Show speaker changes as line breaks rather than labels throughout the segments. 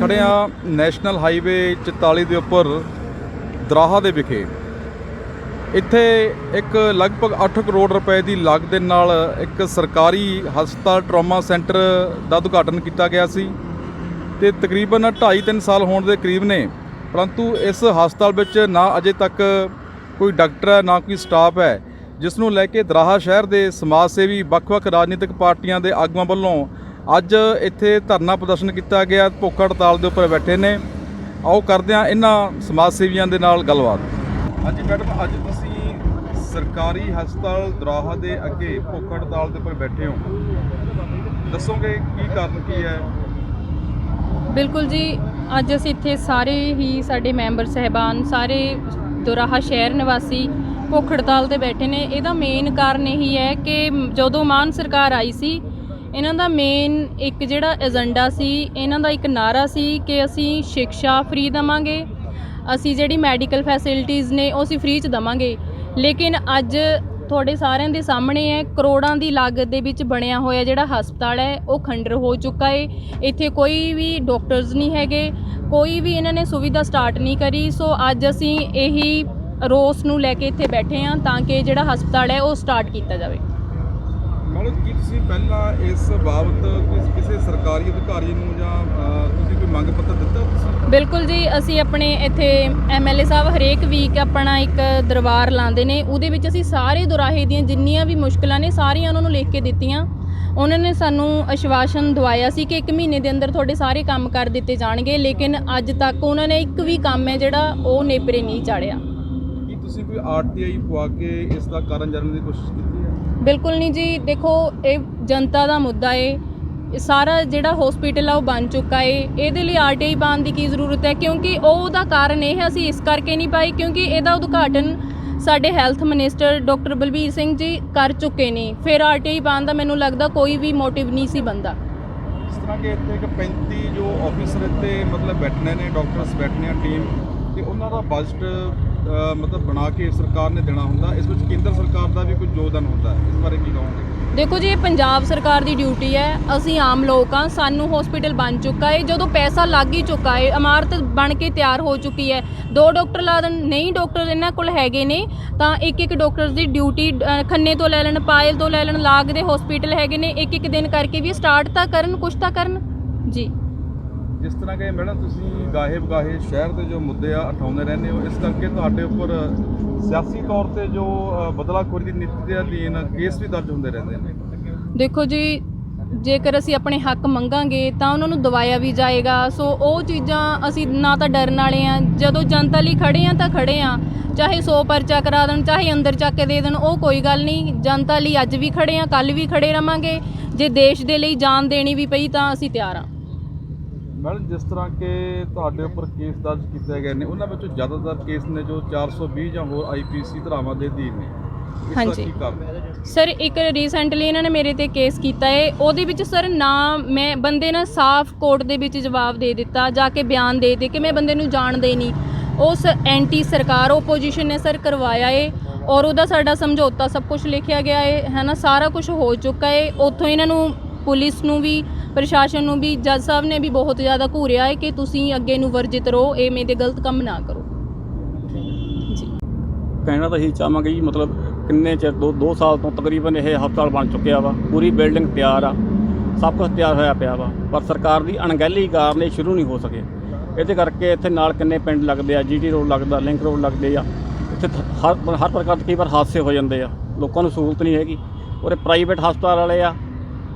ਖੜੇ ਆ national highway 44 ਦੇ ਉੱਪਰ ਦਰਾਹਾ ਦੇ ਵਿਖੇ। ਇੱਥੇ ਇੱਕ ਲਗਭਗ 8 ਕਰੋੜ ਰੁਪਏ ਦੀ ਲਾਗਤ ਦੇ ਨਾਲ ਇੱਕ ਸਰਕਾਰੀ ਹਸਪਤਾਲ ਟਰਾਮਾ ਸੈਂਟਰ ਦਾ ਉਦਘਾਟਨ ਕੀਤਾ ਗਿਆ ਸੀ ਤੇ ਤਕਰੀਬਨ 2.5-3 ਸਾਲ ਹੋਣ ਦੇ ਕਰੀਬ ਨੇ। ਪਰੰਤੂ ਇਸ ਹਸਪਤਾਲ ਵਿੱਚ ਨਾ ਅਜੇ ਤੱਕ ਕੋਈ ਡਾਕਟਰ ਹੈ, ਨਾ ਕੋਈ ਸਟਾਫ ਹੈ, ਜਿਸ ਨੂੰ ਲੈ ਕੇ ਦਰਾਹਾ ਸ਼ਹਿਰ ਦੇ ਸਮਾਜ ਸੇਵੀ ਵੱਖ-ਵੱਖ ਰਾਜਨੀਤਿਕ ਪਾਰਟੀਆਂ ਦੇ ਆਗੂਆਂ ਵੱਲੋਂ ਅੱਜ ਇੱਥੇ ਧਰਨਾ ਪ੍ਰਦਰਸ਼ਨ ਕੀਤਾ ਗਿਆ ਭੁੱਖ ਹੜਤਾਲ ਦੇ ਉੱਪਰ ਬੈਠੇ ਨੇ। ਆਓ ਕਰਦੇ ਹਾਂ ਇਹਨਾਂ ਸਮਾਜ ਸੇਵੀਆਂ ਦੇ ਨਾਲ ਗੱਲਬਾਤ। ਹਾਂਜੀ ਮੈਡਮ ਅੱਜ ਤੁਸੀਂ ਸਰਕਾਰੀ ਹਸਪਤਾਲ ਦਰਾਹਾ ਦੇ ਅੱਗੇ ਭੁੱਖ ਹੜਤਾਲ ਦੇ ਉੱਪਰ ਬੈਠੇ ਹੋ। ਦੱਸੋਗੇ ਕੀ ਕਾਰਨ ਕੀ ਹੈ?
ਬਿਲਕੁਲ ਜੀ ਅੱਜ ਅਸੀਂ ਇੱਥੇ ਸਾਰੇ ਹੀ ਸਾਡੇ ਮੈਂਬਰ ਸਹਿਬਾਨ ਸਾਰੇ ਦੁਰਾਹਾ ਸ਼ਹਿਰ ਨਿਵਾਸੀ ਭੁੱਖ ਹੜਤਾਲ ਤੇ ਬੈਠੇ ਨੇ। ਇਹਦਾ ਮੇਨ ਕਾਰਨ ਇਹੀ ਹੈ ਕਿ ਜਦੋਂ ਮਾਨ ਸਰਕਾਰ ਆਈ ਸੀ ਇਹਨਾਂ ਦਾ ਮੇਨ ਇੱਕ ਜਿਹੜਾ ਏਜੰਡਾ ਸੀ, ਇਹਨਾਂ ਦਾ ਇੱਕ ਨਾਰਾ ਸੀ ਕਿ ਅਸੀਂ ਸਿੱਖਿਆ ਫ੍ਰੀ ਦਵਾਂਗੇ। ਅਸੀਂ ਜਿਹੜੀ ਮੈਡੀਕਲ ਫੈਸਿਲਿਟੀਆਂ ਨੇ, ਉਹ ਅਸੀਂ ਫ੍ਰੀ ਚ ਦਵਾਂਗੇ। ਲੇਕਿਨ ਅੱਜ ਤੁਹਾਡੇ ਸਾਰਿਆਂ ਦੇ ਸਾਹਮਣੇ ਹੈ, ਕਰੋੜਾਂ ਦੀ ਲਾਗਤ ਦੇ ਵਿੱਚ ਬਣਿਆ ਹੋਇਆ ਜਿਹੜਾ ਹਸਪਤਾਲ ਹੈ, ਉਹ ਖੰਡਰ ਹੋ ਚੁੱਕਾ ਹੈ। ਇੱਥੇ ਕੋਈ ਵੀ ਡਾਕਟਰਸ ਨਹੀਂ ਹੈਗੇ, ਕੋਈ ਵੀ ਇਹਨਾਂ ਨੇ ਸੁਵਿਧਾ ਸਟਾਰਟ ਨਹੀਂ ਕਰੀ। ਸੋ ਅੱਜ ਅਸੀਂ ਇਹੀ ਰੋਸ ਨੂੰ ਲੈ ਕੇ ਇੱਥੇ ਬੈਠੇ ਹਾਂ ਤਾਂ ਕਿ ਜਿਹੜਾ ਹਸਪਤਾਲ ਹੈ, ਉਹ ਸਟਾਰਟ ਕੀਤਾ ਜਾਵੇ।
ਮੈਡਮ ਕੀ ਤੁਸੀਂ ਪਹਿਲਾਂ ਇਸ ਬਾਬਤ ਕਿਸੇ ਸਰਕਾਰੀ ਅਧਿਕਾਰੀ ਨੂੰ ਜਾਂ ਤੁਸੀਂ ਕੋਈ ਮੰਗ ਪੱਤਰ ਦਿੱਤਾ ਤੁਸੀਂ?
ਬਿਲਕੁਲ ਜੀ, ਅਸੀਂ ਆਪਣੇ ਇੱਥੇ ਐਮਐਲਏ ਸਾਹਿਬ ਹਰੇਕ ਵੀਕ ਆਪਣਾ ਇੱਕ ਦਰਬਾਰ ਲਾਉਂਦੇ ਨੇ। ਉਹਦੇ ਵਿੱਚ ਅਸੀਂ ਸਾਰੇ ਦੁਰਾਹੇ ਦੀਆਂ ਜਿੰਨੀਆਂ ਵੀ ਮੁਸ਼ਕਲਾਂ ਨੇ, ਸਾਰੀਆਂ ਉਹਨਾਂ ਨੂੰ ਲਿਖ ਕੇ ਦਿੱਤੀਆਂ। ਉਹਨਾਂ ਨੇ ਸਾਨੂੰ ਅਸ਼ਵਾਸਨ ਦਵਾਇਆ ਸੀ ਕਿ ਇੱਕ ਮਹੀਨੇ ਦੇ ਅੰਦਰ ਤੁਹਾਡੇ ਸਾਰੇ ਕੰਮ ਕਰ ਦਿੱਤੇ ਜਾਣਗੇ, ਲੇਕਿਨ ਅੱਜ ਤੱਕ ਉਹਨਾਂ ਨੇ ਇੱਕ ਵੀ ਕੰਮ ਹੈ ਜਿਹੜਾ ਉਹ ਨੇਪਰੇ ਨਹੀਂ ਚਾੜਿਆ।
ਤੁਸੀਂ ਕੋਈ ਆਰਟੀਆਈ ਪਵਾ ਕੇ ਇਸ ਦਾ ਕਾਰਨ ਜਾਣਨ ਦੀ ਕੋਸ਼ਿਸ਼ ਕੀਤੀ ਹੈ?
ਬਿਲਕੁਲ ਨਹੀਂ ਜੀ। ਦੇਖੋ ਇਹ ਜਨਤਾ ਦਾ ਮੁੱਦਾ ਏ। ਸਾਰਾ ਜਿਹੜਾ ਹਸਪੀਟਲ ਆ ਉਹ ਬਣ ਚੁੱਕਾ ਏ। ਇਹਦੇ ਲਈ ਆਰਟੀਆਈ ਪਾਉਣ ਦੀ ਕੀ ਜ਼ਰੂਰਤ ਹੈ? ਕਿਉਂਕਿ ਉਹ ਉਹਦਾ ਕਾਰਨ ਇਹ ਹੈ ਅਸੀਂ ਇਸ ਕਰਕੇ ਨਹੀਂ ਪਾਈ ਕਿਉਂਕਿ ਇਹਦਾ ਉਦਘਾਟਨ ਸਾਡੇ health minister doctor Balbir Singh ji ਕਰ ਚੁੱਕੇ ਨੇ। ਫਿਰ ਆਰਟੀਆਈ ਪਾਉਣ ਦਾ ਮੈਨੂੰ ਲੱਗਦਾ ਕੋਈ ਵੀ ਮੋਟਿਵ ਨਹੀਂ ਸੀ ਬੰਦਾ
ਇਸ ਤਰ੍ਹਾਂ ਕਿ ਇੱਥੇ ਇੱਕ 35 ਜੋ ਆਫੀਸਰ ਇੱਥੇ ਮਤਲਬ ਬੈਠਣੇ ਨੇ ਡਾਕਟਰਸ ਬੈਠਣੇ ਆ ਟੀਮ ਤੇ ਉਹਨਾਂ ਦਾ ਬਜਟ ਮਤਲਬ ਬਣਾ ਕੇ ਸਰਕਾਰ ਨੇ ਦੇਣਾ ਹੁੰਦਾ। ਇਸ ਵਿੱਚ ਕੇਂਦਰ ਸਰਕਾਰ ਦਾ ਵੀ ਕੋਈ ਯੋਗਦਾਨ ਹੁੰਦਾ ਹੈ। ਇਸ ਬਾਰੇ ਕੀ ਕਹੋਗੇ?
ਦੇਖੋ ਜੀ, ਇਹ ਪੰਜਾਬ ਸਰਕਾਰ ਦੀ ਡਿਊਟੀ ਹੈ। ਅਸੀਂ ਆਮ ਲੋਕ ਹਾਂ। ਸਾਨੂੰ ਹਸਪੀਟਲ ਬਣ ਚੁੱਕਾ ਹੈ। ਜਦੋਂ ਪੈਸਾ ਲੱਗ ਹੀ ਚੁੱਕਾ ਹੈ, ਇਮਾਰਤ ਬਣ ਕੇ ਤਿਆਰ ਹੋ ਚੁੱਕੀ ਹੈ। ਦੋ ਡਾਕਟਰ ਲਾ ਦੇਣ, ਨਹੀਂ ਡਾਕਟਰ ਇਹਨਾਂ ਕੋਲ ਹੈਗੇ ਨੇ, ਤਾਂ ਇੱਕ ਇੱਕ ਡਾਕਟਰ ਦੀ ਡਿਊਟੀ ਖੰਨੇ ਤੋਂ ਲੈ ਲੈਣ, ਪਾਇਲ ਤੋਂ ਲੈ ਲੈਣ, ਲਾਗ ਦੇ ਹਸਪੀਟਲ ਹੈਗੇ ਨੇ। ਇੱਕ ਇੱਕ ਦਿਨ ਕਰਕੇ ਵੀ ਸਟਾਰਟ ਤਾਂ ਕਰਨ, ਕੁਛ ਤਾਂ ਕਰਨ। ਜੀ।
ਜਿਸ ਤਰ੍ਹਾਂ ਕਿ ਮੈਡਮ ਤੁਸੀਂ ਗਾਹੇ ਬਗਾਹੇ ਸ਼ਹਿਰ ਦੇ ਜੋ ਮੁੱਦੇ ਆ ਉਠਾਉਂਦੇ ਰਹਿੰਦੇ ਹੋ, ਇਸ ਕਰਕੇ ਤੁਹਾਡੇ ਉੱਪਰ ਸਿਆਸੀ ਤੌਰ ਤੇ ਜੋ ਬਦਲਾਖੋਰੀ ਦੀ ਨੀਤੀ ਦੇ ਅਧੀਨ ਕੇਸ ਵੀ ਦਰਜ ਹੁੰਦੇ ਰਹਿੰਦੇ ਨੇ।
ਦੇਖੋ ਜੀ, ਜੇਕਰ ਅਸੀਂ ਆਪਣੇ ਹੱਕ ਮੰਗਾਂਗੇ ਤਾਂ ਉਹਨਾਂ ਨੂੰ ਦਵਾਇਆ ਵੀ ਜਾਏਗਾ। ਸੋ ਉਹ ਚੀਜ਼ਾਂ ਅਸੀਂ ਨਾ ਤਾਂ ਡਰਨ ਵਾਲੇ ਆ। ਜਦੋਂ ਜਨਤਾ ਲਈ ਖੜੇ ਆ ਤਾਂ ਖੜੇ ਆ। ਚਾਹੇ 100 ਪਰਚਾ ਕਰਾ ਦੇਣ, ਚਾਹੇ ਅੰਦਰ ਚੱਕ ਕੇ ਦੇ ਦੇਣ, ਉਹ ਕੋਈ ਗੱਲ ਨਹੀਂ। ਜਨਤਾ ਲਈ ਅੱਜ ਵੀ ਖੜੇ ਆ ਕੱਲ ਵੀ ਖੜੇ ਰਵਾਂਗੇ। ਜੇ ਦੇਸ਼ ਦੇ ਲਈ ਜਾਨ ਦੇਣੀ ਵੀ ਪਈ ਤਾਂ ਅਸੀਂ ਤਿਆਰ ਆ।
ਮੈਡਮ ਜਿਸ ਤਰ੍ਹਾਂ ਕਿ ਤੁਹਾਡੇ ਉੱਪਰ ਕੇਸ ਦਰਜ ਕੀਤੇ ਗਏ ਨੇ ਉਹਨਾਂ ਵਿੱਚੋਂ ਜ਼ਿਆਦਾਤਰ ਕੇਸ ਨੇ ਜੋ 420 ਜਾਂ ਹੋਰ ਆਈਪੀਸੀ ਧਾਰਾਵਾਂ ਦੇ ਅਧੀਨ ਨੇ। ਇਸ ਦਾ
ਹਾਂਜੀ।
ਕੀ ਕਾਰਨ ਹੈ?
ਸਰ ਇੱਕ ਰੀਸੈਂਟਲੀ ਇਹਨਾਂ ਨੇ ਮੇਰੇ ਤੇ ਕੇਸ ਕੀਤਾ ਹੈ ਉਹਦੇ ਵਿੱਚ ਸਰ ਨਾ ਮੈਂ ਬੰਦੇ ਨੇ ਸਾਫ਼ ਕੋਰਟ ਦੇ ਵਿੱਚ ਜਵਾਬ ਦੇ ਦਿੱਤਾ ਜਾ ਕੇ ਬਿਆਨ ਦੇ ਦੇ ਕਿ ਮੈਂ ਬੰਦੇ ਨੂੰ ਜਾਣਦਾ ਨਹੀਂ। ਉਸ ਐਂਟੀ ਸਰਕਾਰ ਓਪੋਜੀਸ਼ਨ ਨੇ ਸਰ ਕਰਵਾਇਆ ਏ ਔਰ ਉਹਦਾ ਸਾਡਾ ਸਮਝੌਤਾ ਸਭ ਕੁਝ ਲਿਖਿਆ ਗਿਆ ਏ ਹੈ ਨਾ? ਸਾਰਾ ਕੁਝ ਹੋ ਚੁੱਕਾ ਏ। ਉੱਥੋਂ ਇਹਨਾਂ ਨੂੰ ਪੁਲਿਸ ਨੂੰ ਵੀ ਪ੍ਰਸ਼ਾਸਨ ਨੂੰ ਵੀ, ਜੱਜ ਸਾਹਿਬ ਨੇ ਵੀ ਬਹੁਤ ਜ਼ਿਆਦਾ ਘੂਰਿਆ ਏ ਕਿ ਤੁਸੀਂ ਅੱਗੇ ਨੂੰ ਵਰਜਿਤ ਰਹੋ ਇਹ ਮੇਰੇ ਗਲਤ ਕੰਮ ਨਾ ਕਰੋ। ਜੀ।
ਕਹਿਣਾ ਤਾਂ ਇਹੀ ਚਾਹਾਂਗੇ ਜੀ, ਮਤਲਬ ਕਿੰਨੇ ਚਿਰ, ਦੋ ਦੋ ਸਾਲ ਤੋਂ ਤਕਰੀਬਨ ਇਹ ਹਸਪਤਾਲ ਬਣ ਚੁੱਕਿਆ ਵਾ, ਪੂਰੀ ਬਿਲਡਿੰਗ ਤਿਆਰ ਆ, ਸਭ ਕੁਝ ਤਿਆਰ ਹੋਇਆ ਪਿਆ ਵਾ, ਪਰ ਸਰਕਾਰ ਦੀ ਅਣਗਹਿਲੀ ਕਾਰਨ ਇਹ ਸ਼ੁਰੂ ਨਹੀਂ ਹੋ ਸਕੇ। ਇਹਦੇ ਕਰਕੇ ਇੱਥੇ ਨਾਲ ਕਿੰਨੇ ਪਿੰਡ ਲੱਗਦੇ ਆ, ਜੀਟੀ ਰੋਡ ਲੱਗਦਾ, ਲਿੰਕ ਰੋਡ ਲੱਗਦੇ ਆ, ਇੱਥੇ ਹਰ ਹਰ ਪ੍ਰਕਾਰ ਦੇ ਕਈ ਵਾਰ ਹਾਦਸੇ ਹੋ ਜਾਂਦੇ ਆ, ਲੋਕਾਂ ਨੂੰ ਸਹੂਲਤ ਨਹੀਂ ਹੈਗੀ। ਔਰ ਇਹ ਪ੍ਰਾਈਵੇਟ ਹਸਪਤਾਲ ਵਾਲੇ ਆ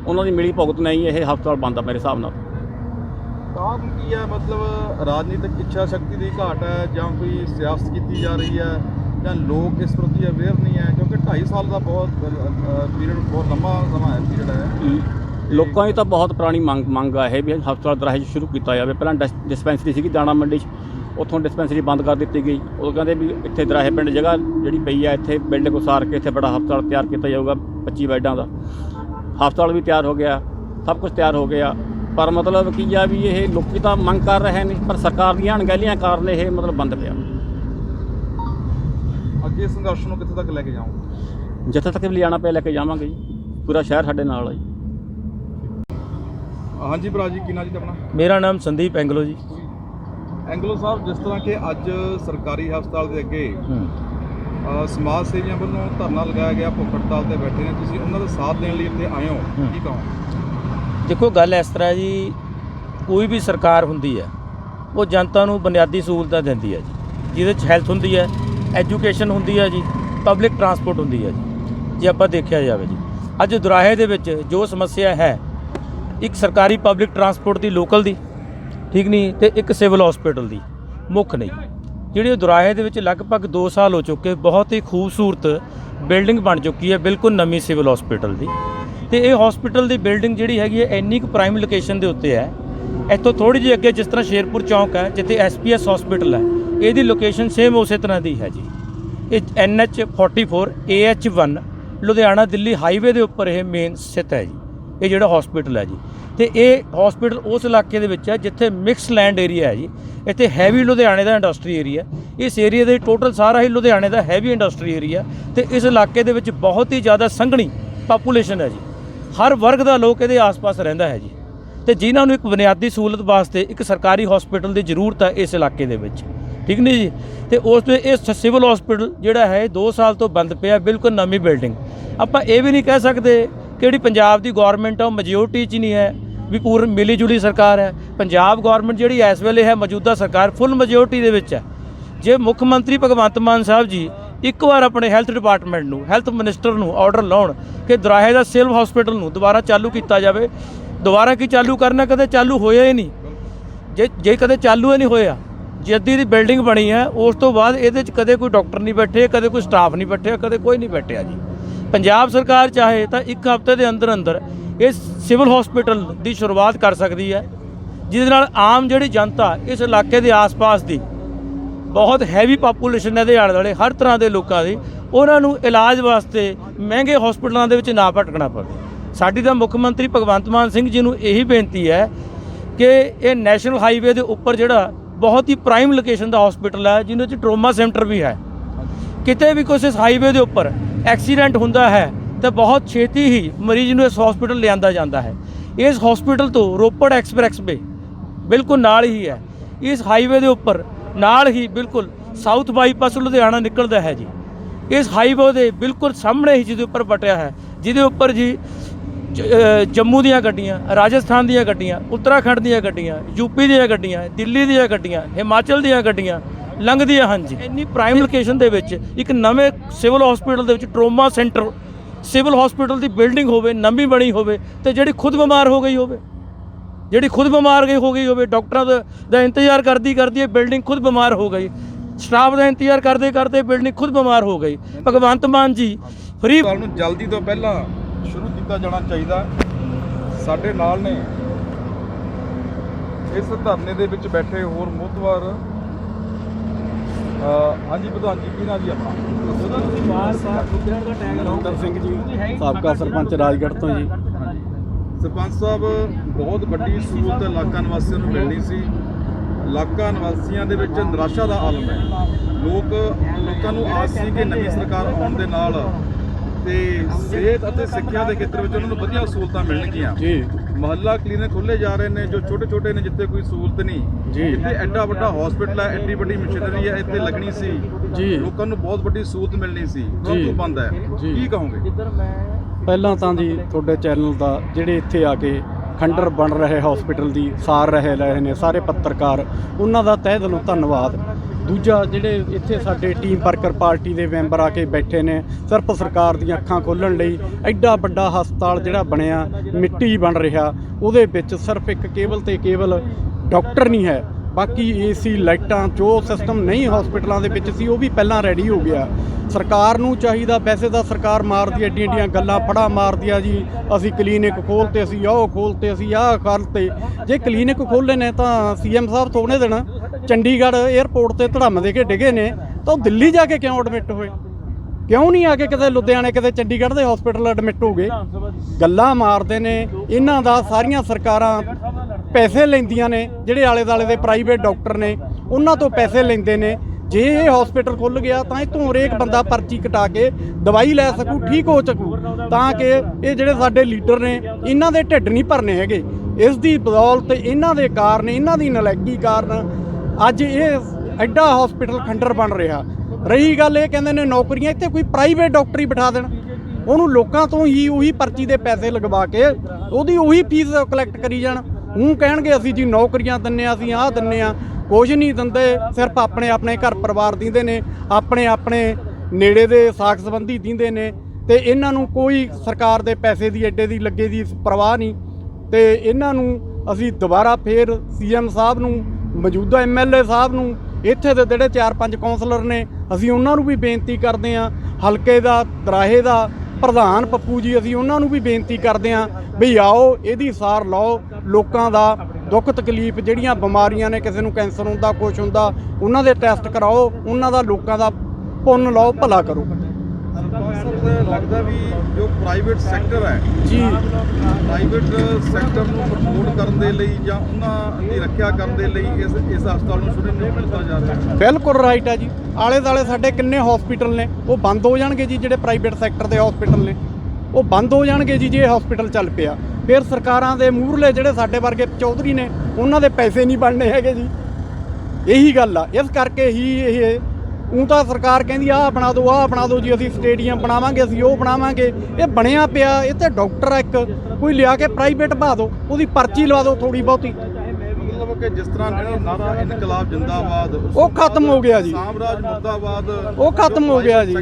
ਉਹਨਾਂ ਦੀ ਮਿਲੀ ਭੁਗਤ ਨਹੀਂ ਇਹ ਹਸਪਤਾਲ ਬਣਦਾ ਮੇਰੇ ਹਿਸਾਬ ਨਾਲ।
ਕਾਰਨ ਕੀ ਹੈ ਮਤਲਬ ਰਾਜਨੀਤਿਕ ਇੱਛਾ ਸ਼ਕਤੀ ਦੀ ਘਾਟ ਹੈ ਜਾਂ ਕੋਈ ਸਿਆਸਤ ਕੀਤੀ ਜਾ ਰਹੀ ਹੈ ਜਾਂ ਲੋਕ ਇਸ ਪ੍ਰਤੀ ਅਵੇਅਰ ਨਹੀਂ ਹੈ? ਕਿਉਂਕਿ 2.5 ਸਾਲ ਦਾ ਬਹੁਤ ਪੀਰੀਅਡ ਬਹੁਤ ਲੰਮਾ ਸਮਾਂ ਹੈ ਪੀਰੀਅਡ ਹੈ।
ਲੋਕਾਂ ਦੀ ਤਾਂ ਬਹੁਤ ਪੁਰਾਣੀ ਮੰਗ ਮੰਗ ਆ ਇਹ ਵੀ ਹਸਪਤਾਲ ਦਰਾਹੇ 'ਚ ਸ਼ੁਰੂ ਕੀਤਾ ਜਾਵੇ। ਪਹਿਲਾਂ ਡਿਸ- ਡਿਸਪੈਂਸਰੀ ਸੀਗੀ ਦਾਣਾ ਮੰਡੀ 'ਚ। ਉੱਥੋਂ ਡਿਸਪੈਂਸਰੀ ਬੰਦ ਕਰ ਦਿੱਤੀ ਗਈ। ਉਹ ਕਹਿੰਦੇ ਵੀ ਇੱਥੇ ਦਰਾਹੇ ਪਿੰਡ ਜਗ੍ਹਾ ਜਿਹੜੀ ਪਈ ਆ ਇੱਥੇ ਬਿਲਡਿੰਗ ਉਸਾਰ ਕੇ ਇੱਥੇ ਬੜਾ ਹਸਪਤਾਲ ਤਿਆਰ ਕੀਤਾ ਜਾਊਗਾ 25 ਬੈੱਡਾਂ ਦਾ। ਹਸਪਤਾਲ ਵੀ ਤਿਆਰ ਹੋ ਗਿਆ ਸਭ ਕੁਝ ਤਿਆਰ ਹੋ ਗਿਆ। ਪਰ ਮਤਲਬ ਕੀ ਆ ਵੀ ਇਹ ਲੋਕੀ ਤਾਂ ਮੰਗ ਕਰ ਰਹੇ ਨੇ ਪਰ ਸਰਕਾਰ ਦੀਆਂ ਅਣਗਹਿਲੀਆਂ ਕਾਰਨ ਇਹ ਮਤਲਬ ਬੰਦ ਪਿਆ।
ਅੱਗੇ ਸੰਘਰਸ਼ ਨੂੰ ਕਿੱਥੇ ਤੱਕ ਲੈ ਕੇ ਜਾਓਗੇ?
ਜਿੱਥੇ ਤੱਕ ਵੀ ਲਿਜਾਣਾ ਪਿਆ ਲੈ ਕੇ ਜਾਵਾਂਗੇ ਜੀ। ਪੂਰਾ ਸ਼ਹਿਰ ਸਾਡੇ ਨਾਲ ਆ ਜੀ।
ਹਾਂਜੀ ਭਰਾ ਜੀ ਕੀ ਨਾਂ ਜੀ ਆਪਣਾ?
ਮੇਰਾ ਨਾਮ ਸੰਦੀਪ ਐਂਗਲੋ ਜੀ।
ਐਂਗਲੋ ਸਾਹਿਬ ਜਿਸ ਤਰ੍ਹਾਂ ਕਿ ਅੱਜ ਸਰਕਾਰੀ ਹਸਪਤਾਲ ਦੇ ਅੱਗੇ ਸਮਾਜ ਸੇਵੀਆਂ ਵੱਲੋਂ ਧਰਨਾ ਲਗਾਇਆ ਗਿਆ ਭੁੱਖ ਹੜਤਾਲ ਤੇ ਬੈਠੇ ਨੇ। ਤੁਸੀਂ ਉਹਨਾਂ ਦਾ ਸਾਥ ਦੇਣ ਲਈ ਇੱਥੇ ਆਏ ਹੋ। ਕੀ ਕਹੋ
ਦੇਖੋ ਗੱਲ ਇਸ ਤਰ੍ਹਾਂ ਜੀ ਕੋਈ ਵੀ ਸਰਕਾਰ ਹੁੰਦੀ ਹੈ ਉਹ ਜਨਤਾ ਨੂੰ ਬੁਨਿਆਦੀ ਸਹੂਲਤਾਂ ਦਿੰਦੀ ਹੈ ਜੀ। ਜਿਹਦੇ ਚ ਹੈਲਥ ਹੁੰਦੀ ਹੈ ਐਜੂਕੇਸ਼ਨ ਹੁੰਦੀ ਹੈ ਜੀ ਪਬਲਿਕ ਟਰਾਂਸਪੋਰਟ ਹੁੰਦੀ ਹੈ ਜੀ। ਜੇ ਆਪਾਂ ਦੇਖਿਆ ਜਾਵੇ ਜੀ। ਅੱਜ ਦੁਰਾਹੇ ਦੇ ਵਿੱਚ ਜੋ ਸਮੱਸਿਆ ਹੈ ਇੱਕ ਸਰਕਾਰੀ ਪਬਲਿਕ ਟਰਾਂਸਪੋਰਟ ਦੀ ਲੋਕਲ ਦੀ ਠੀਕ ਨਹੀਂ ਤੇ ਇੱਕ ਸਿਵਲ ਹਸਪੀਟਲ ਦੀ ਮੁੱਖ ਨਹੀਂ। ਜਿਹੜੀ ਉਹ ਦੁਰਾਹੇ ਦੇ ਵਿੱਚ ਲਗਭਗ 2 ਸਾਲ ਹੋ ਚੁੱਕੇ, ਬਹੁਤ ਹੀ ਖੂਬਸੂਰਤ ਬਿਲਡਿੰਗ ਬਣ ਚੁੱਕੀ ਹੈ, ਬਿਲਕੁਲ ਨਵੀਂ ਸਿਵਲ ਹਸਪੀਟਲ ਦੀ। ਤੇ ਇਹ ਹਸਪੀਟਲ ਦੀ ਬਿਲਡਿੰਗ ਜਿਹੜੀ ਹੈਗੀ ਹੈ, ਇੰਨੀ ਕੁ ਪ੍ਰਾਈਮ ਲੋਕੇਸ਼ਨ ਦੇ ਉੱਤੇ ਹੈ। ਇੱਥੋਂ ਥੋੜੀ ਜਿਹੀ ਅੱਗੇ ਜਿਸ ਤਰ੍ਹਾਂ ਸ਼ੇਰਪੁਰ ਚੌਂਕ ਹੈ, ਜਿੱਥੇ ਐਸਪੀਐਸ ਹਸਪੀਟਲ ਹੈ, ਇਹਦੀ ਲੋਕੇਸ਼ਨ ਸੇਮ ਉਸੇ ਤਰ੍ਹਾਂ ਦੀ ਹੈ ਜੀ। ਇਹ NH 44 AH1 Ludhiana Delhi highway ਦੇ ਉੱਪਰ ਇਹ ਮੇਨ ਸਥਿਤ ਹੈ ਜੀ। ਇਹ ਜਿਹੜਾ ਹਸਪੀਟਲ ਹੈ ਜੀ। ਤੇ ਇਹ ਹਸਪੀਟਲ ਉਸ ਇਲਾਕੇ ਦੇ ਵਿੱਚ ਹੈ ਜਿੱਥੇ ਮਿਕਸ ਲੈਂਡ ਏਰੀਆ ਹੈ ਜੀ। ਇੱਥੇ ਹੈਵੀ ਲੁਧਿਆਣੇ ਦਾ ਇੰਡਸਟਰੀ ਏਰੀਆ ਇਸ ਏਰੀਆ ਦੇ ਟੋਟਲ ਸਾਰਾ ਹੀ ਲੁਧਿਆਣੇ ਦਾ ਹੈਵੀ ਇੰਡਸਟਰੀ ਏਰੀਆ ਤੇ ਇਸ ਇਲਾਕੇ ਦੇ ਵਿੱਚ ਬਹੁਤ ਹੀ ਜ਼ਿਆਦਾ ਸੰਘਣੀ ਪਾਪੂਲੇਸ਼ਨ ਹੈ ਜੀ। ਹਰ ਵਰਗ ਦਾ ਲੋਕ ਇਹਦੇ ਆਸ-ਪਾਸ ਰਹਿੰਦਾ ਹੈ ਜੀ। ਤੇ ਜਿਨ੍ਹਾਂ ਨੂੰ ਇੱਕ ਬੁਨਿਆਦੀ ਸਹੂਲਤ ਵਾਸਤੇ ਇੱਕ ਸਰਕਾਰੀ ਹਸਪੀਟਲ ਦੀ ਜ਼ਰੂਰਤ ਹੈ ਇਸ ਇਲਾਕੇ ਦੇ ਵਿੱਚ। ਠੀਕ ਨਹੀਂ ਜੀ? ਤੇ ਉਸ 'ਤੇ ਇਹ ਸਿਵਲ ਹਸਪੀਟਲ ਜਿਹੜਾ ਹੈ 2 ਸਾਲ ਤੋਂ ਬੰਦ ਪਿਆ, ਬਿਲਕੁਲ ਨਵੀਂ ਬਿਲਡਿੰਗ ਆਪਾਂ ਇਹ ਵੀ ਨਹੀਂ ਕਹਿ ਸਕਦੇ ਕਿ ਜਿਹੜੀ ਪੰਜਾਬ ਦੀ ਗਵਰਨਮੈਂਟ ਆ, ਉਹ ਮੈਜੋਰਟੀ 'ਚ ਨਹੀਂ ਹੈ। ਵੀ ਪੂਰੀ ਮਿਲੀ ਜੁਲੀ ਸਰਕਾਰ ਹੈ। ਪੰਜਾਬ ਗਵਰਨਮੈਂਟ ਜਿਹੜੀ ਇਸ ਵੇਲੇ ਹੈ ਮੌਜੂਦਾ ਸਰਕਾਰ ਫੁੱਲ ਮੈਜੋਰਟੀ ਦੇ ਵਿੱਚ ਹੈ। ਜੇ ਮੁੱਖ ਮੰਤਰੀ ਭਗਵੰਤ ਮਾਨ ਸਾਹਿਬ ਜੀ ਇੱਕ ਵਾਰ ਆਪਣੇ ਹੈਲਥ ਡਿਪਾਰਟਮੈਂਟ ਨੂੰ ਹੈਲਥ ਮਿਨਿਸਟਰ ਨੂੰ ਆਰਡਰ ਲਾਉਣ ਕਿ ਦਰਾਹੇ ਦਾ ਸਿਵਲ ਹਸਪੀਟਲ ਨੂੰ ਦੁਬਾਰਾ ਚਾਲੂ ਕੀਤਾ ਜਾਵੇ, ਦੁਬਾਰਾ ਕੀ ਚਾਲੂ ਕਰਨਾ ਕਦੇ ਚਾਲੂ ਹੋਇਆ ਹੀ ਨਹੀਂ। ਜੇ ਜੇ ਕਦੇ ਚਾਲੂ ਹੀ ਨਹੀਂ ਹੋਇਆ, ਜੱਦੀ ਦੀ ਬਿਲਡਿੰਗ ਬਣੀ ਹੈ, ਉਸ ਤੋਂ ਬਾਅਦ ਇਹਦੇ 'ਚ ਕਦੇ ਕੋਈ ਡਾਕਟਰ ਨਹੀਂ ਬੈਠੇ, ਕਦੇ ਕੋਈ ਸਟਾਫ ਨਹੀਂ ਬੈਠਿਆ ਕਦੇ ਕੋਈ ਨਹੀਂ ਬੈਠਿਆ ਜੀ। ਪੰਜਾਬ ਸਰਕਾਰ ਚਾਹੇ ਤਾਂ ਇੱਕ ਹਫ਼ਤੇ ਦੇ ਅੰਦਰ ਅੰਦਰ ਇਸ ਸਿਵਲ ਹਸਪੀਟਲ ਦੀ ਸ਼ੁਰੂਆਤ ਕਰ ਸਕਦੀ ਹੈ, ਜਿਹਦੇ ਨਾਲ ਆਮ ਜਿਹੜੀ ਜਨਤਾ ਇਸ ਇਲਾਕੇ ਦੇ ਆਸ-ਪਾਸ ਦੀ ਬਹੁਤ ਹੈਵੀ ਪਾਪੂਲੇਸ਼ਨ ਹੈ ਦੇ ਆਲੇ ਦੁਆਲੇ ਹਰ ਤਰ੍ਹਾਂ ਦੇ ਲੋਕਾਂ ਦੀ, ਉਹਨਾਂ ਨੂੰ ਇਲਾਜ ਵਾਸਤੇ ਮਹਿੰਗੇ ਹਸਪਤਾਲਾਂ ਦੇ ਵਿੱਚ ਨਾ ਭਟਕਣਾ ਪਵੇ। ਸਾਡੀ ਤਾਂ ਮੁੱਖ ਮੰਤਰੀ ਭਗਵੰਤ ਮਾਨ ਸਿੰਘ ਜੀ ਨੂੰ ਇਹੀ ਬੇਨਤੀ ਹੈ ਕਿ ਇਹ ਨੈਸ਼ਨਲ ਹਾਈਵੇ ਦੇ ਉੱਪਰ ਜਿਹੜਾ ਬਹੁਤ ਹੀ ਪ੍ਰਾਈਮ ਲੋਕੇਸ਼ਨ ਦਾ ਹਸਪੀਟਲ ਹੈ, ਜਿਹਦੇ ਵਿੱਚ ਟਰੋਮਾ ਸੈਂਟਰ ਵੀ ਹੈ। ਕਿਤੇ ਵੀ ਕੋਈ ਇਸ ਹਾਈਵੇ ਦੇ ਉੱਪਰ ਐਕਸੀਡੈਂਟ ਹੁੰਦਾ ਹੈ ਤਾਂ ਬਹੁਤ ਛੇਤੀ ਹੀ ਮਰੀਜ਼ ਨੂੰ ਇਸ ਹਸਪੀਟਲ ਲਿਆਂਦਾ ਜਾਂਦਾ ਹੈ। ਇਸ ਹਸਪੀਟਲ ਤੋਂ ਰੋਪੜ ਐਕਸਪ੍ਰੈਸ ਵੇ ਬਿਲਕੁਲ ਨਾਲ ਹੀ ਹੈ। ਇਸ ਹਾਈਵੇ ਦੇ ਉੱਪਰ ਨਾਲ ਹੀ ਬਿਲਕੁਲ ਸਾਊਥ ਬਾਈਪਾਸ ਲੁਧਿਆਣਾ ਨਿਕਲਦਾ ਹੈ ਜੀ। ਇਸ ਹਾਈਵੇ ਦੇ ਬਿਲਕੁਲ ਸਾਹਮਣੇ ਹੀ ਜਿਹਦੇ ਉੱਪਰ ਬਟਿਆ ਹੈ ਜਿਹਦੇ ਉੱਪਰ ਜੀ ਜੰਮੂ ਦੀਆਂ ਗੱਡੀਆਂ ਰਾਜਸਥਾਨ ਦੀਆਂ ਗੱਡੀਆਂ ਉੱਤਰਾਖੰਡ ਦੀਆਂ ਗੱਡੀਆਂ ਯੂਪੀ ਦੀਆਂ ਗੱਡੀਆਂ ਦਿੱਲੀ ਦੀਆਂ ਗੱਡੀਆਂ ਹਿਮਾਚਲ ਦੀਆਂ ਗੱਡੀਆਂ ਲੰਘਦੀਆਂ ਹਨ ਜੀ। ਇੰਨੀ ਪ੍ਰਾਈਮ ਲੋਕੇਸ਼ਨ ਦੇ ਵਿੱਚ ਇੱਕ ਨਵੇਂ ਸਿਵਲ ਹਸਪੀਟਲ ਦੇ ਵਿੱਚ ਟਰੋਮਾ ਸੈਂਟਰ ਸਿਵਲ ਹਸਪੀਟਲ ਦੀ ਬਿਲਡਿੰਗ ਹੋਵੇ ਨਵੀਂ ਬਣੀ ਹੋਵੇ, ਤੇ ਜਿਹੜੀ ਖੁਦ ਬਿਮਾਰ ਹੋ ਗਈ ਹੋਵੇ, ਜਿਹੜੀ ਖੁਦ ਬਿਮਾਰ ਗਈ ਹੋ ਗਈ ਹੋਵੇ, ਡਾਕਟਰਾਂ ਦਾ ਇੰਤਜ਼ਾਰ ਕਰਦੀ ਕਰਦੀ ਇਹ ਬਿਲਡਿੰਗ ਖੁਦ ਬਿਮਾਰ ਹੋ ਗਈ। ਸਟਾਫ ਦਾ ਇੰਤਜ਼ਾਰ ਕਰਦੇ ਕਰਦੇ ਬਿਲਡਿੰਗ ਖੁਦ ਬਿਮਾਰ ਹੋ ਗਈ। ਭਗਵੰਤ ਮਾਨ ਜੀ, ਫਰੀ
ਨੂੰ ਜਲਦੀ ਤੋਂ ਪਹਿਲਾਂ ਸ਼ੁਰੂ ਕੀਤਾ ਜਾਣਾ ਚਾਹੀਦਾ। ਸਾਡੇ ਨਾਲ ਨੇ। ਇਸ ਧਰਨੇ ਦੇ ਵਿੱਚ ਬੈਠੇ ਹੋਰ ਮੁੱਦਵਾਰ ਹਾਂਜੀ ਪ੍ਰਧਾਨ ਜੀ ਕੀ ਨਾਂ ਜੀ ਆਪਣਾ?
ਨਰਿੰਦਰ ਸਿੰਘ ਜੀ। ਸਾਬਕਾ ਸਰਪੰਚ ਰਾਜਗੜ੍ਹ ਤੋਂ ਜੀ।
ਸਰਪੰਚ ਸਾਹਿਬ ਬਹੁਤ ਵੱਡੀ ਸਹੂਲਤ ਇਲਾਕਾ ਨਿਵਾਸੀਆਂ ਨੂੰ ਮਿਲਣੀ ਸੀ। ਇਲਾਕਾ ਨਿਵਾਸੀਆਂ ਦੇ ਵਿੱਚ ਨਿਰਾਸ਼ਾ ਦਾ ਆਲਮ ਹੈ। ਲੋਕ ਲੋਕਾਂ ਨੂੰ ਆਸ ਸੀ ਕਿ ਨਵੀਂ ਸਰਕਾਰ ਆਉਣ ਦੇ ਨਾਲ ਤੇ ਸਿਹਤ ਅਤੇ ਸਿੱਖਿਆ ਦੇ ਖੇਤਰ ਵਿੱਚ ਉਹਨਾਂ ਨੂੰ ਵਧੀਆ ਸਹੂਲਤਾਂ ਮਿਲਣਗੀਆਂ।
ਜੀ।
ਮਹੱਲਾ ਕਲੀਨਿਕ ਖੁੱਲੇ ਜਾ ਰਹੇ ਨੇ ਜੋ ਛੋਟੇ ਛੋਟੇ ਨੇ ਜਿੱਥੇ ਕੋਈ ਸਹੂਲਤ ਨਹੀਂ
ਜੀ।
ਜਿੱਥੇ ਐਡਾ ਵੱਡਾ ਹਸਪੀਟਲ ਹੈ ਐਡੀ ਵੱਡੀ ਮਸ਼ੀਨਰੀ ਹੈ ਇੱਥੇ ਲੱਗਣੀ ਸੀ
ਜੀ।
ਲੋਕਾਂ ਨੂੰ ਬਹੁਤ ਵੱਡੀ ਸਹੂਲਤ ਮਿਲਣੀ ਸੀ। ਕਿਉਂ ਬੰਦ ਹੈ। ਕੀ ਕਹੋਗੇ
ਪਹਿਲਾਂ ਤਾਂ ਜੀ ਤੁਹਾਡੇ ਚੈਨਲ ਦਾ ਜਿਹੜੇ ਇੱਥੇ ਆ ਕੇ ਖੰਡਰ ਬਣ ਰਹੇ ਹਸਪੀਟਲ ਦੀ ਸਾਰ ਰਹੇ ਰਹੇ ਨੇ ਸਾਰੇ ਪੱਤਰਕਾਰ ਉਹਨਾਂ ਦਾ ਤਹਿ ਦਿਲੋਂ ਧੰਨਵਾਦ ਦੂਜਾ ਜਿਹੜੇ ਇੱਥੇ ਸਾਡੇ ਟੀਮ ਵਰਕਰ ਪਾਰਟੀ ਦੇ ਮੈਂਬਰ ਆ ਕੇ ਬੈਠੇ ਨੇ, ਸਿਰਫ ਸਰਕਾਰ ਦੀਆਂ ਅੱਖਾਂ ਖੋਲਣ ਲਈ ਐਡਾ ਵੱਡਾ ਹਸਪਤਾਲ ਜਿਹੜਾ ਬਣਿਆ, ਮਿੱਟੀ ਬਣ ਰਿਹਾ, ਉਹਦੇ ਵਿੱਚ ਸਿਰਫ ਇੱਕ ਕੇਵਲ ਤੇ ਕੇਵਲ ਡਾਕਟਰ ਨਹੀਂ ਹੈ ਬਾਕੀ ਏਸੀ ਲਾਈਟਾਂ, ਜੋ ਸਿਸਟਮ ਨਹੀਂ ਹਸਪੀਟਲਾਂ ਦੇ ਵਿੱਚ ਸੀ, ਉਹ ਵੀ ਪਹਿਲਾਂ ਰੈਡੀ ਹੋ ਗਿਆ। ਸਰਕਾਰ ਨੂੰ ਚਾਹੀਦਾ, ਵੈਸੇ ਤਾਂ ਸਰਕਾਰ ਮਾਰਦੀ, ਐਡੀਆਂ ਐਡੀਆਂ ਗੱਲਾਂ, ਫੜਾ ਮਾਰਦੀ ਆ ਜੀ। ਅਸੀਂ ਕਲੀਨਿਕ ਖੋਲਤੇ ਅਸੀਂ ਆਹ ਖੋਲਤੇ ਅਸੀਂ ਆਹ ਕਰਤੇ। ਜੇ ਕਲੀਨਿਕ ਖੋਲ੍ਹੇ ਨੇ ਤਾਂ ਸੀਐਮ ਸਾਹਿਬ ਥੋੜੇ ਦਿਨ ਚੰਡੀਗੜ੍ਹ 에ਅਰਪੋਰਟ ਤੇ ਧੜਮ ਦੇ ਕੇ ਡਿਗੇ ਨੇ, ਤਾਂ ਉਹ ਦਿੱਲੀ ਜਾ ਕੇ ਕਿਉਂ ਐਡਮਿਟ ਹੋਏ? ਕਿਉਂ ਨਹੀਂ ਆ ਕੇ ਕਿਤੇ ਲੁਧਿਆਣੇ, ਕਿਤੇ ਚੰਡੀਗੜ੍ਹ ਦੇ ਹਸਪੀਟਲ ਐਡਮਿਟ ਹੋ ਗਏ? ਗੱਲਾਂ ਮਾਰਦੇ ਨੇ, ਇਹਨਾਂ ਦਾ ਸਾਰੀਆਂ ਸਰਕਾਰਾਂ ਪੈਸੇ ਲੈਂਦੀਆਂ ਨੇ, ਜਿਹੜੇ ਆਲੇ ਦਾਲੇ ਦੇ ਪ੍ਰਾਈਵੇਟ ਡਾਕਟਰ ਨੇ, ਉਹਨਾਂ ਤੋਂ ਪੈਸੇ ਲੈਂਦੇ ਨੇ। ਜੇ ਇਹ ਹਸਪੀਟਲ ਖੁੱਲ ਗਿਆ, ਤਾਂ ਇਹ ਇਥੋਂ ਹਰੇਕ ਬੰਦਾ ਪਰਚੀ ਕਟਾ ਕੇ ਦਵਾਈ ਲੈ ਸਕੂ, ਠੀਕ ਹੋ ਸਕੂ। ਤਾਂ ਕਿ ਇਹ ਜਿਹੜੇ ਸਾਡੇ ਲੀਡਰ ਨੇ, ਇਹਨਾਂ ਦੇ ਢਿੱਡ ਨਹੀਂ ਭਰਨੇ ਹੈਗੇ। ਇਸ ਦੀ ਬਦੌਲਤ ਇਹਨਾਂ ਦੇ ਕਾਰਨ, ਇਹਨਾਂ ਦੀ ਨਲੈਕੀ ਕਾਰਨ ਅੱਜ ਇਹ ਐਡਾ ਹਸਪੀਟਲ ਖੰਡਰ ਬਣ ਰਿਹਾ। ਰਹੀ ਗੱਲ ਇਹ, ਕਹਿੰਦੇ ਨੇ ਨੌਕਰੀਆਂ, ਇੱਥੇ ਕੋਈ ਪ੍ਰਾਈਵੇਟ ਡਾਕਟਰ ਹੀ ਬਿਠਾ ਦੇਣ। ਉਹਨੂੰ ਲੋਕਾਂ ਤੋਂ ਹੀ ਉਹੀ ਪਰਚੀ ਦੇ ਪੈਸੇ ਲਗਵਾ ਕੇ ਉਹਦੀ ਉਹੀ ਫੀਸ ਕਲੈਕਟ ਕਰੀ ਜਾਣ। ਉਹ ਕਹਿਣਗੇ ਅਸੀਂ ਜੀ ਨੌਕਰੀਆਂ ਦਿੰਨੇ ਆ, ਅਸੀਂ ਆਹ ਦਿੰਨੇ ਆ। ਕੁਝ ਨਹੀਂ ਦਿੰਦੇ, ਸਿਰਫ ਆਪਣੇ ਆਪਣੇ ਘਰ ਪਰਿਵਾਰ ਦਿੰਦੇ ਨੇ, ਆਪਣੇ ਆਪਣੇ ਨੇੜੇ ਦੇ ਸਾਖ ਸੰਬੰਧੀ ਦਿੰਦੇ ਨੇ। ਤੇ ਇਹਨਾਂ ਨੂੰ ਕੋਈ ਸਰਕਾਰ ਦੇ ਪੈਸੇ ਦੀ, ਐਡੇ ਦੀ, ਲੱਗੇ ਦੀ ਪਰਵਾਹ ਨਹੀਂ। ਤੇ ਇਹਨਾਂ ਨੂੰ ਅਸੀਂ ਦੁਬਾਰਾ ਫੇਰ ਸੀਐਮ ਸਾਹਿਬ ਨੂੰ, ਮੌਜੂਦਾ ਐਮਐਲਏ ਸਾਹਿਬ ਨੂੰ, ਇੱਥੇ ਦੇ ਜਿਹੜੇ 4-5 ਕਾਉਂਸਲਰ ਨੇ, ਅਸੀਂ ਉਹਨਾਂ ਨੂੰ ਵੀ ਬੇਨਤੀ ਕਰਦੇ ਹਾਂ, ਹਲਕੇ ਦਾ, ਦਰਾਹੇ ਦਾ ਪ੍ਰਧਾਨ ਪੱਪੂ ਜੀ, ਅਸੀਂ ਉਹਨਾਂ ਨੂੰ ਵੀ ਬੇਨਤੀ ਕਰਦੇ ਹਾਂ ਵੀ ਆਓ, ਇਹਦੀ ਸਾਰ ਲਓ। ਲੋਕਾਂ ਦਾ ਦੁੱਖ ਤਕਲੀਫ, ਜਿਹੜੀਆਂ ਬਿਮਾਰੀਆਂ ਨੇ, ਕਿਸੇ ਨੂੰ ਕੈਂਸਰ ਹੁੰਦਾ, ਕੁਛ ਹੁੰਦਾ, ਉਹਨਾਂ ਦੇ ਟੈਸਟ ਕਰਾਓ, ਉਹਨਾਂ ਦਾ ਲੋਕਾਂ ਦਾ ਪੁੰਨ ਲਓ, ਭਲਾ ਕਰੋ।
ਸਰ ਲੱਗਦਾ ਵੀ ਜੋ ਪ੍ਰਾਈਵੇਟ ਸੈਕਟਰ ਹੈ
ਜੀ।
ਪ੍ਰਾਈਵੇਟ ਸੈਕਟਰ ਨੂੰ ਪ੍ਰਮੋਟ ਕਰਨ ਦੇ ਲਈ ਜਾਂ ਉਹਨਾਂ ਦੀ ਰੱਖਿਆ ਕਰਨ ਦੇ ਲਈ ਇਸ ਇਸ ਹਸਪਤਾਲ ਨੂੰ ਸ਼ੁਰੂ ਨਹੀਂ ਕੀਤਾ ਜਾ ਰਿਹਾ।
ਬਿਲਕੁਲ ਰਾਈਟ ਹੈ ਜੀ। ਆਲੇ ਦਾਲੇ ਸਾਡੇ ਕਿੰਨੇ ਹਸਪੀਟਲ ਨੇ ਉਹ ਬੰਦ ਹੋ ਜਾਣਗੇ ਜੀ ਜਿਹੜੇ ਪ੍ਰਾਈਵੇਟ ਸੈਕਟਰ ਦੇ ਹਸਪੀਟਲ ਨੇ। ਉਹ ਬੰਦ ਹੋ ਜਾਣਗੇ ਜੀ ਜੇ ਇਹ ਹਸਪੀਟਲ ਚੱਲ ਪਿਆ। ਫਿਰ ਸਰਕਾਰਾਂ ਦੇ ਮੂਹਰਲੇ ਜਿਹੜੇ ਸਾਡੇ ਵਰਗੇ ਚੌਧਰੀ ਨੇ ਉਹਨਾਂ ਦੇ ਪੈਸੇ ਨਹੀਂ ਬਣਨੇ ਹੈਗੇ ਜੀ। ਇਹੀ ਗੱਲ ਆ। ਇਸ ਕਰਕੇ ਹੀ ਇਹ ਉਹ ਤਾਂ ਸਰਕਾਰ ਕਹਿੰਦੀ ਆਹ ਬਣਾ ਦਿਓ ਆਹ ਬਣਾ ਦਿਓ ਜੀ ਅਸੀਂ ਸਟੇਡੀਅਮ ਬਣਾਵਾਂਗੇ ਅਸੀਂ ਉਹ ਬਣਾਵਾਂਗੇ। ਇਹ ਬਣਿਆ ਪਿਆ ਇਹ ਤੇ ਡਾਕਟਰ ਆ ਇੱਕ ਕੋਈ ਲਿਆ ਕੇ ਪ੍ਰਾਈਵੇਟ ਪਾ ਦਿਓ ਉਹਦੀ ਪਰਚੀ ਲਵਾ ਦਿਓ ਥੋੜੀ ਬਹੁਤੀ।
ਮਤਲਬ ਕਿ ਜਿਸ ਤਰ੍ਹਾਂ ਜਿਹੜਾ ਨਾਰਾ ਇਨਕਲਾਬ ਜਿੰਦਾਬਾਦ
ਉਹ ਖਤਮ ਹੋ ਗਿਆ ਜੀ।
ਸਾਮਰਾਜ ਮੁਰਦਾਬਾਦ
ਉਹ ਖਤਮ ਹੋ ਗਿਆ ਜੀ।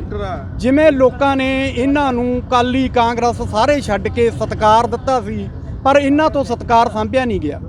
ਜਿਵੇਂ ਲੋਕਾਂ ਨੇ ਇਹਨਾਂ ਨੂੰ ਕਾਲੀ ਕਾਂਗਰਸ ਸਾਰੇ ਛੱਡ ਕੇ ਸਤਕਾਰ ਦਿੱਤਾ ਸੀ ਪਰ ਇਹਨਾਂ ਤੋਂ ਸਤਕਾਰ ਸਾਂਭਿਆ ਨਹੀਂ ਗਿਆ।